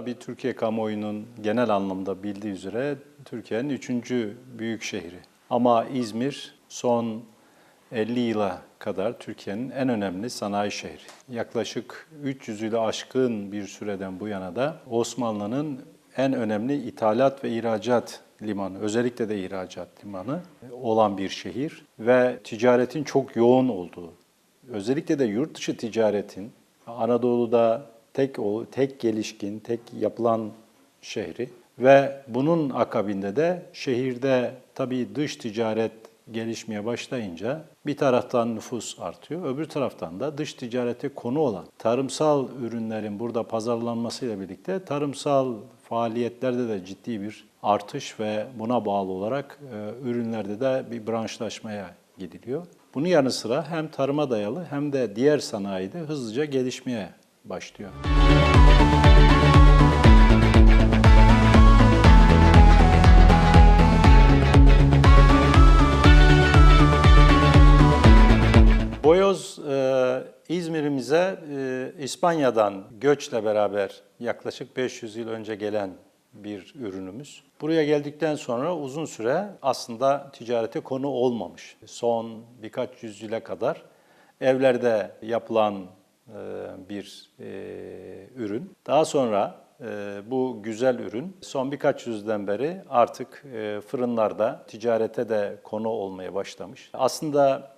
tabii Türkiye kamuoyunun genel anlamda bildiği üzere Türkiye'nin üçüncü büyük şehri. Ama İzmir son 50 yıla kadar Türkiye'nin en önemli sanayi şehri. Yaklaşık 300 yılı aşkın bir süreden bu yana da Osmanlı'nın en önemli ithalat ve ihracat limanı, özellikle de ihracat limanı olan bir şehir ve ticaretin çok yoğun olduğu, özellikle de yurt dışı ticaretin Anadolu'da tek tek gelişkin, tek yapılan şehri ve bunun akabinde de şehirde tabii dış ticaret gelişmeye başlayınca bir taraftan nüfus artıyor, öbür taraftan da dış ticarete konu olan tarımsal ürünlerin burada pazarlanmasıyla birlikte tarımsal faaliyetlerde de ciddi bir artış ve buna bağlı olarak e, ürünlerde de bir branşlaşmaya gidiliyor. Bunun yanı sıra hem tarıma dayalı hem de diğer sanayide hızlıca gelişmeye başlıyor. Boyoz e, İzmir'imize e, İspanya'dan göçle beraber yaklaşık 500 yıl önce gelen bir ürünümüz. Buraya geldikten sonra uzun süre aslında ticarete konu olmamış. Son birkaç yüzyıla kadar evlerde yapılan bir e, ürün. Daha sonra e, bu güzel ürün son birkaç yüzyıldan beri artık e, fırınlarda ticarete de konu olmaya başlamış. Aslında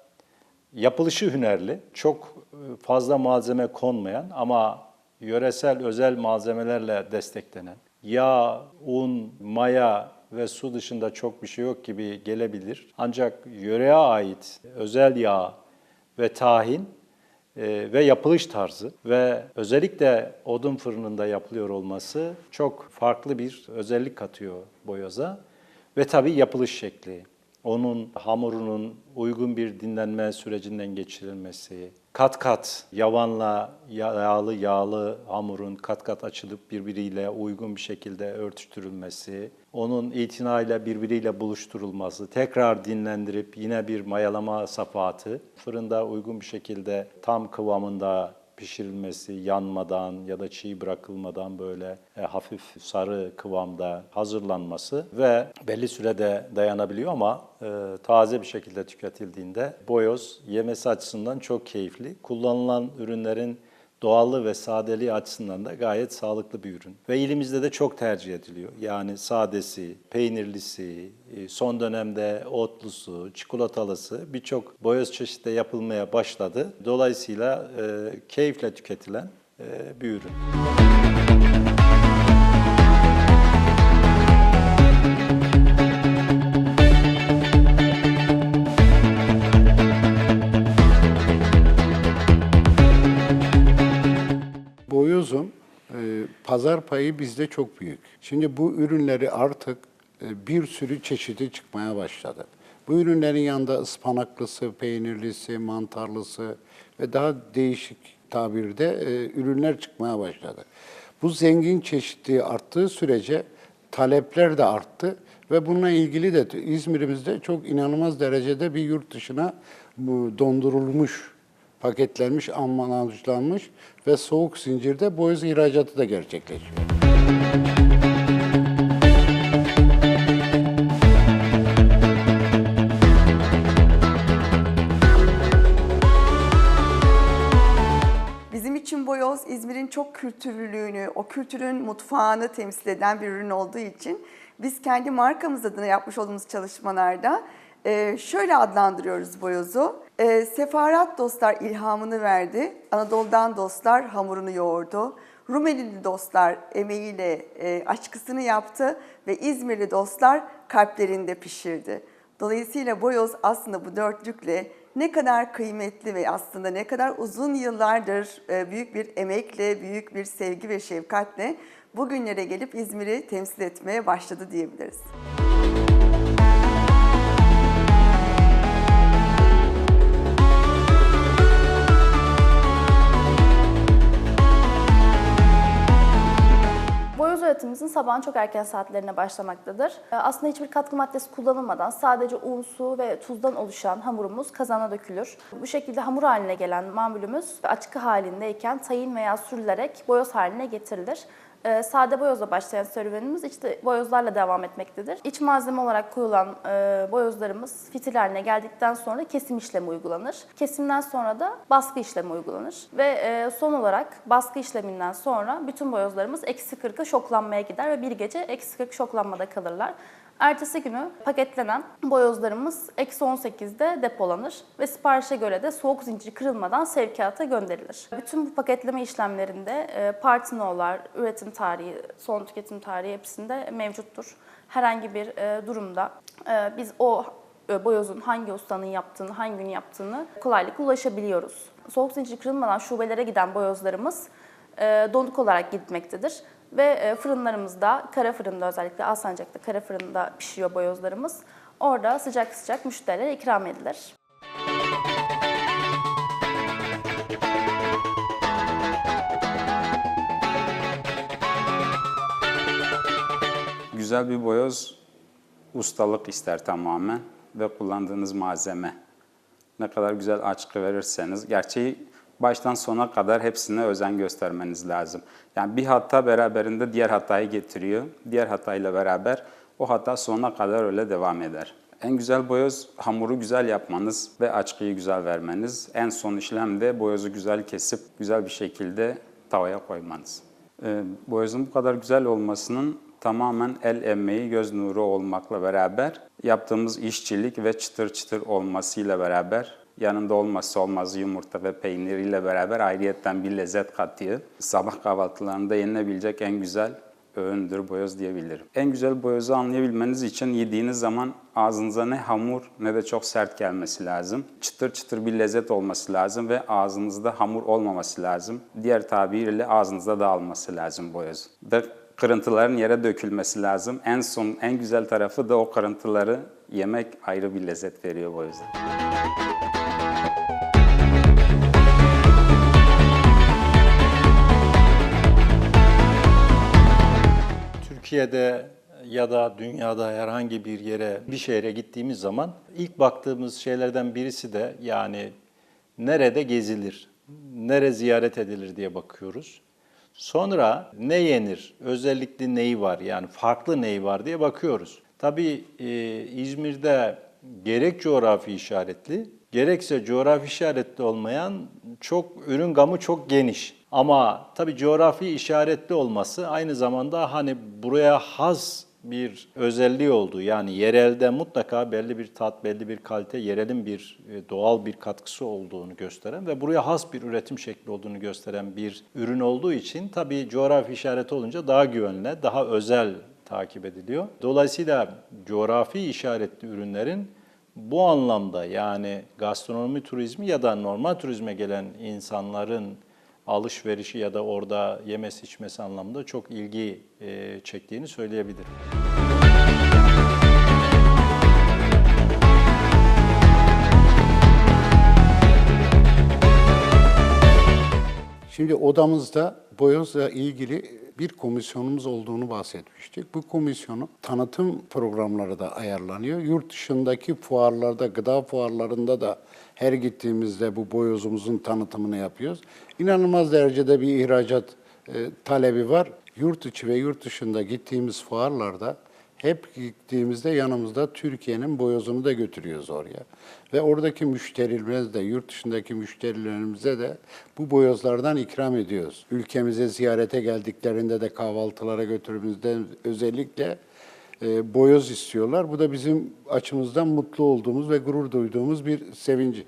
Yapılışı hünerli, çok e, fazla malzeme konmayan ama yöresel özel malzemelerle desteklenen, yağ, un, maya ve su dışında çok bir şey yok gibi gelebilir. Ancak yöreye ait özel yağ ve tahin e, ve yapılış tarzı ve özellikle odun fırınında yapılıyor olması çok farklı bir özellik katıyor boyoza ve tabii yapılış şekli onun hamurunun uygun bir dinlenme sürecinden geçirilmesi, kat kat yavanla yağlı yağlı hamurun kat kat açılıp birbiriyle uygun bir şekilde örtüştürülmesi, onun itinayla birbiriyle buluşturulması, tekrar dinlendirip yine bir mayalama safahatı, fırında uygun bir şekilde tam kıvamında pişirilmesi, yanmadan ya da çiğ bırakılmadan böyle e, hafif sarı kıvamda hazırlanması ve belli sürede dayanabiliyor ama e, taze bir şekilde tüketildiğinde boyoz yemesi açısından çok keyifli. Kullanılan ürünlerin doğallığı ve sadeliği açısından da gayet sağlıklı bir ürün. Ve ilimizde de çok tercih ediliyor. Yani sadesi, peynirlisi, e, son dönemde otlusu, çikolatalısı birçok boyoz çeşitte yapılmaya başladı. Dolayısıyla e, keyifle tüketilen e, bir ürün. Boyozun pazar payı bizde çok büyük. Şimdi bu ürünleri artık e, bir sürü çeşidi çıkmaya başladı. Bu ürünlerin yanında ıspanaklısı, peynirlisi, mantarlısı ve daha değişik tabirde e, ürünler çıkmaya başladı. Bu zengin çeşitliği arttığı sürece talepler de arttı ve bununla ilgili de İzmir'imizde çok inanılmaz derecede bir yurt dışına dondurulmuş paketlenmiş, ambalajlanmış ve soğuk zincirde boyoz ihracatı da gerçekleşiyor. Bizim için boyoz İzmir'in çok kültürlülüğünü, o kültürün mutfağını temsil eden bir ürün olduğu için biz kendi markamız adına yapmış olduğumuz çalışmalarda şöyle adlandırıyoruz boyozu. E, sefarat dostlar ilhamını verdi, Anadolu'dan dostlar hamurunu yoğurdu. Rumelili dostlar emeğiyle e, aşkısını yaptı ve İzmirli dostlar kalplerinde pişirdi. Dolayısıyla boyoz aslında bu dörtlükle ne kadar kıymetli ve aslında ne kadar uzun yıllardır e, büyük bir emekle, büyük bir sevgi ve şefkatle bugünlere gelip İzmir'i temsil etmeye başladı diyebiliriz. Boyoz üretimimizin sabahın çok erken saatlerine başlamaktadır. Ee, Aslında hiçbir katkı maddesi kullanılmadan sadece un, su ve tuzdan oluşan hamurumuz kazana dökülür. Bu şekilde hamur haline gelen mamulümüz açık halindeyken tayin veya sürülerek boyoz haline getirilir. Ee, Sade boyozla başlayan serüvenimiz içte boyozlarla devam etmektedir. İç malzeme olarak koyulan e, boyozlarımız fitil haline geldikten sonra kesim işlemi uygulanır. Kesimden sonra da baskı işlemi uygulanır. Ve e, son olarak baskı işleminden sonra bütün boyozlarımız eksi 40'a şoklanmaya gider ve bir gece eksi 40 şoklanmada kalırlar. Ertesi günü paketlenen boyozlarımız eksi 18'de depolanır ve siparişe göre de soğuk zincir kırılmadan sevkiyata gönderilir. Bütün bu paketleme işlemlerinde e, partinolar, üretim tarihi, son tüketim tarihi hepsinde mevcuttur. Herhangi bir e, durumda e, biz o boyozun hangi ustanın yaptığını, hangi gün yaptığını kolaylıkla ulaşabiliyoruz. Soğuk zincir kırılmadan şubelere giden boyozlarımız donuk olarak gitmektedir. Ve e, fırınlarımızda, kara fırında özellikle Alsancak'ta kara fırında pişiyor boyozlarımız. Orada sıcak sıcak müşterilere ikram edilir. Güzel bir boyoz ustalık ister tamamen ve kullandığınız malzeme. Ne kadar güzel açıklı verirseniz, gerçeği baştan sona kadar hepsine özen göstermeniz lazım. Yani bir hata beraberinde diğer hatayı getiriyor. Diğer hatayla beraber o hata sonuna kadar öyle devam eder. En güzel boyoz hamuru güzel yapmanız ve açkıyı güzel vermeniz. En son işlem de boyozu güzel kesip güzel bir şekilde tavaya koymanız. Ee, boyozun bu kadar güzel olmasının tamamen el emeği, göz nuru olmakla beraber yaptığımız işçilik ve çıtır çıtır olmasıyla beraber yanında olmazsa olmaz yumurta ve peynir ile beraber ayrıyetten bir lezzet katıyor. Sabah kahvaltılarında yenilebilecek en güzel öğündür boyoz diyebilirim. En güzel boyozu anlayabilmeniz için yediğiniz zaman ağzınıza ne hamur ne de çok sert gelmesi lazım. Çıtır çıtır bir lezzet olması lazım ve ağzınızda hamur olmaması lazım. Diğer tabiriyle ağzınızda dağılması lazım boyoz. Kırıntıların yere dökülmesi lazım. En son en güzel tarafı da o kırıntıları yemek ayrı bir lezzet veriyor boyoza. Türkiye'de ya da dünyada herhangi bir yere, bir şehre gittiğimiz zaman ilk baktığımız şeylerden birisi de yani nerede gezilir, nere ziyaret edilir diye bakıyoruz. Sonra ne yenir, özellikle neyi var yani farklı neyi var diye bakıyoruz. Tabii e, İzmir'de gerek coğrafi işaretli, gerekse coğrafi işaretli olmayan çok ürün gamı çok geniş. Ama tabii coğrafi işaretli olması aynı zamanda hani buraya has bir özelliği olduğu yani yerelde mutlaka belli bir tat, belli bir kalite, yerelin bir e, doğal bir katkısı olduğunu gösteren ve buraya has bir üretim şekli olduğunu gösteren bir ürün olduğu için tabii coğrafi işareti olunca daha güvenli, daha özel takip ediliyor. Dolayısıyla coğrafi işaretli ürünlerin bu anlamda yani gastronomi turizmi ya da normal turizme gelen insanların alışverişi ya da orada yemesi içmesi anlamında çok ilgi e, çektiğini söyleyebilirim. Şimdi odamızda boyozla ilgili bir komisyonumuz olduğunu bahsetmiştik. Bu komisyonun tanıtım programları da ayarlanıyor. Yurt dışındaki fuarlarda, gıda fuarlarında da her gittiğimizde bu boyozumuzun tanıtımını yapıyoruz. İnanılmaz derecede bir ihracat e, talebi var. Yurt içi ve yurt dışında gittiğimiz fuarlarda Hep gittiğimizde yanımızda Türkiye'nin boyozunu da götürüyoruz oraya. Ve oradaki müşterilerimize de, yurt dışındaki müşterilerimize de bu boyozlardan ikram ediyoruz. Ülkemize ziyarete geldiklerinde de kahvaltılara götürdüğümüzde özellikle e, boyoz istiyorlar. Bu da bizim açımızdan mutlu olduğumuz ve gurur duyduğumuz bir sevinci.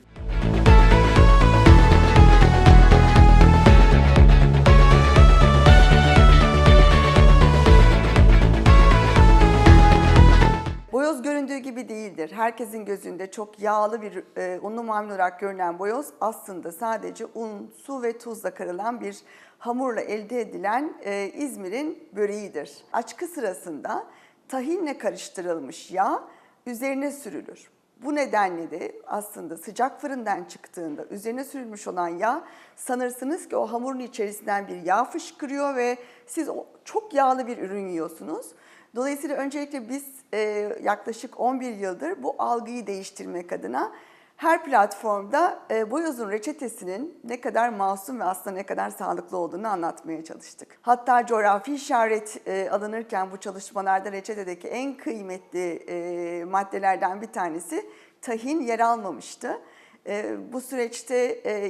Gibi değildir. Herkesin gözünde çok yağlı bir e, unlu mamul olarak görünen boyoz aslında sadece un, su ve tuzla karılan bir hamurla elde edilen e, İzmir'in böreğidir. Açkı sırasında tahinle karıştırılmış yağ üzerine sürülür. Bu nedenle de aslında sıcak fırından çıktığında üzerine sürülmüş olan yağ sanırsınız ki o hamurun içerisinden bir yağ fışkırıyor ve siz o çok yağlı bir ürün yiyorsunuz. Dolayısıyla öncelikle biz e, yaklaşık 11 yıldır bu algıyı değiştirmek adına her platformda e, boyozun reçetesinin ne kadar masum ve aslında ne kadar sağlıklı olduğunu anlatmaya çalıştık. Hatta coğrafi işaret e, alınırken bu çalışmalarda reçetedeki en kıymetli e, maddelerden bir tanesi tahin yer almamıştı. E, bu süreçte e,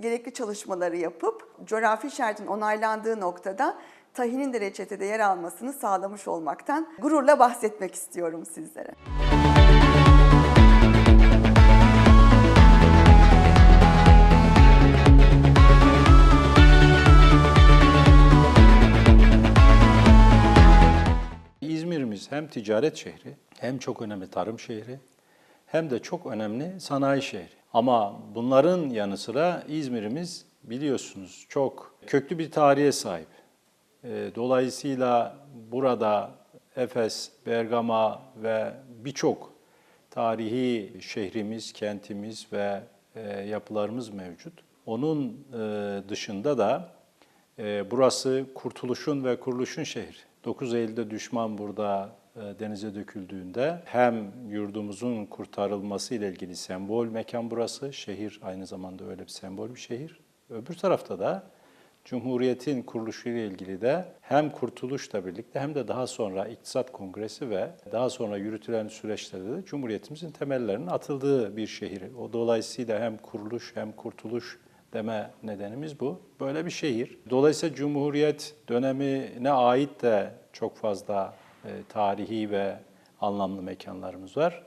gerekli çalışmaları yapıp coğrafi işaretin onaylandığı noktada tahinin de reçetede yer almasını sağlamış olmaktan gururla bahsetmek istiyorum sizlere. İzmir'imiz hem ticaret şehri, hem çok önemli tarım şehri, hem de çok önemli sanayi şehri. Ama bunların yanı sıra İzmir'imiz biliyorsunuz çok köklü bir tarihe sahip. Ee, Dolayısıyla burada Efes, Bergama ve birçok tarihi şehrimiz, kentimiz ve e, yapılarımız mevcut. Onun e, dışında da e, burası kurtuluşun ve kuruluşun şehri. 9 Eylül'de düşman burada denize döküldüğünde hem yurdumuzun kurtarılması ile ilgili sembol mekan burası, şehir aynı zamanda öyle bir sembol bir şehir. Öbür tarafta da Cumhuriyet'in kuruluşu ile ilgili de hem kurtuluşla birlikte hem de daha sonra İktisat Kongresi ve daha sonra yürütülen süreçlerde de Cumhuriyetimizin temellerinin atıldığı bir şehir. O dolayısıyla hem kuruluş hem kurtuluş deme nedenimiz bu. Böyle bir şehir. Dolayısıyla Cumhuriyet dönemine ait de çok fazla e, tarihi ve anlamlı mekanlarımız var.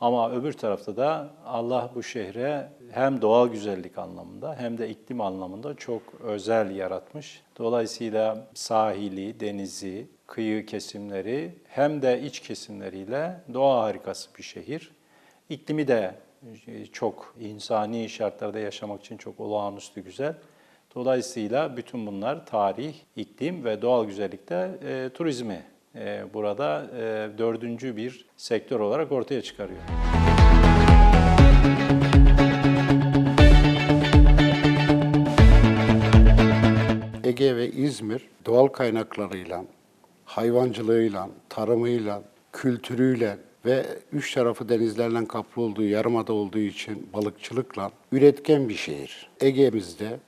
Ama öbür tarafta da Allah bu şehre hem doğal güzellik anlamında hem de iklim anlamında çok özel yaratmış. Dolayısıyla sahili, denizi, kıyı kesimleri hem de iç kesimleriyle doğa harikası bir şehir. İklimi de e, çok insani şartlarda yaşamak için çok olağanüstü güzel. Dolayısıyla bütün bunlar tarih, iklim ve doğal güzellikte e, turizmi burada e, dördüncü bir sektör olarak ortaya çıkarıyor. Ege ve İzmir doğal kaynaklarıyla, hayvancılığıyla, tarımıyla, kültürüyle ve üç tarafı denizlerle kaplı olduğu, yarımada olduğu için balıkçılıkla üretken bir şehir. Ege'mizde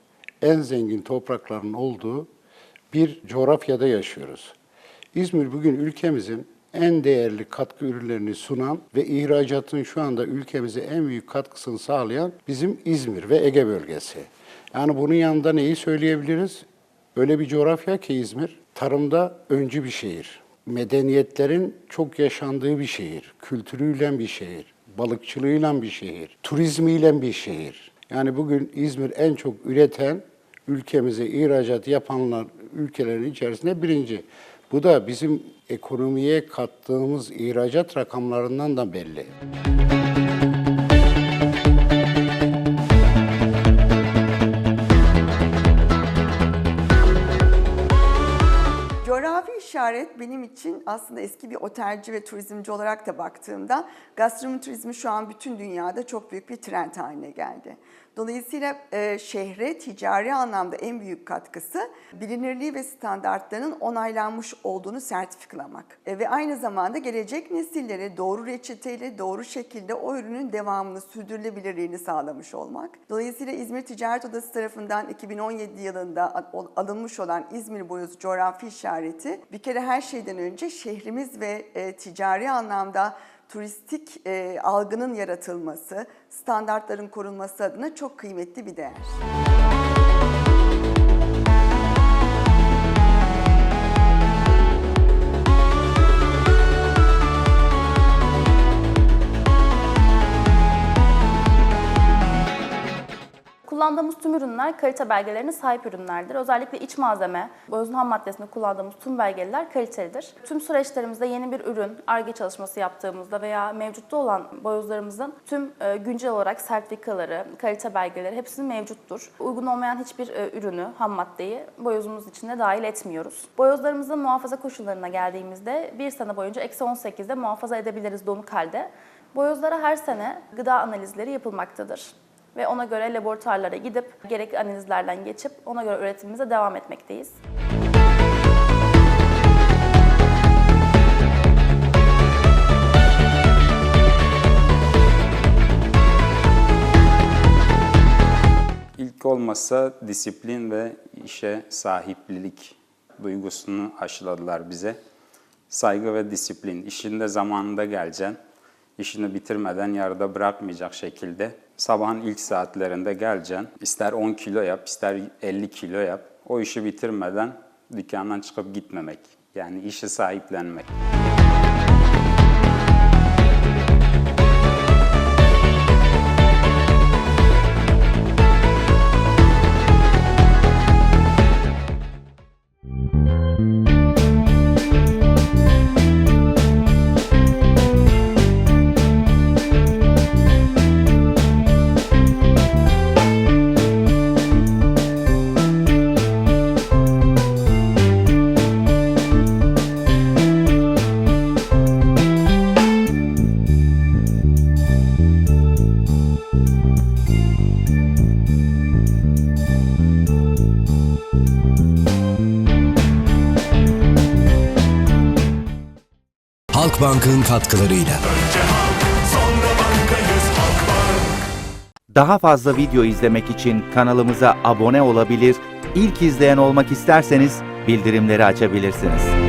en zengin toprakların olduğu bir coğrafyada yaşıyoruz. İzmir bugün ülkemizin en değerli katkı ürünlerini sunan ve ihracatın şu anda ülkemize en büyük katkısını sağlayan bizim İzmir ve Ege bölgesi. Yani bunun yanında neyi söyleyebiliriz? Öyle bir coğrafya ki İzmir, tarımda öncü bir şehir. Medeniyetlerin çok yaşandığı bir şehir, kültürüyle bir şehir, balıkçılığıyla bir şehir, turizmiyle bir şehir. Yani bugün İzmir en çok üreten, ülkemize ihracat yapanlar ülkelerin içerisinde birinci. Bu da bizim ekonomiye kattığımız ihracat rakamlarından da belli. Coğrafi işaret benim için aslında eski bir otelci ve turizmci olarak da baktığımda gastronomi turizmi şu an bütün dünyada çok büyük bir trend haline geldi. Dolayısıyla e, şehre ticari anlamda en büyük katkısı bilinirliği ve standartlarının onaylanmış olduğunu sertifikalamak. E, ve aynı zamanda gelecek nesillere doğru reçeteyle doğru şekilde o ürünün devamını sürdürülebilirliğini sağlamış olmak. Dolayısıyla İzmir Ticaret Odası tarafından 2017 yılında al- alınmış olan İzmir boyozu coğrafi işareti bir kere her şeyden önce şehrimiz ve e, ticari anlamda turistik e, algının yaratılması, standartların korunması adına çok kıymetli bir değer. Kullandığımız tüm ürünler kalite belgelerine sahip ürünlerdir. Özellikle iç malzeme, boyozun ham maddesinde kullandığımız tüm belgeler kalitelidir. Tüm süreçlerimizde yeni bir ürün, ARGE çalışması yaptığımızda veya mevcutta olan boyozlarımızın tüm e, güncel olarak sertifikaları, kalite belgeleri hepsinin mevcuttur. Uygun olmayan hiçbir e, ürünü, ham maddeyi boyozumuz içine dahil etmiyoruz. Boyozlarımızın muhafaza koşullarına geldiğimizde bir sene boyunca eksi 18'de muhafaza edebiliriz donuk halde. Boyozlara her sene gıda analizleri yapılmaktadır ve ona göre laboratuvarlara gidip gerekli analizlerden geçip ona göre üretimimize devam etmekteyiz. İlk olmasa disiplin ve işe sahiplilik duygusunu aşıladılar bize. Saygı ve disiplin. İşinde zamanında geleceksin. İşini bitirmeden yarıda bırakmayacak şekilde sabahın ilk saatlerinde geleceksin. İster 10 kilo yap, ister 50 kilo yap. O işi bitirmeden dükkandan çıkıp gitmemek. Yani işi sahiplenmek. Halkbank'ın katkılarıyla. Daha fazla video izlemek için kanalımıza abone olabilir, ilk izleyen olmak isterseniz bildirimleri açabilirsiniz.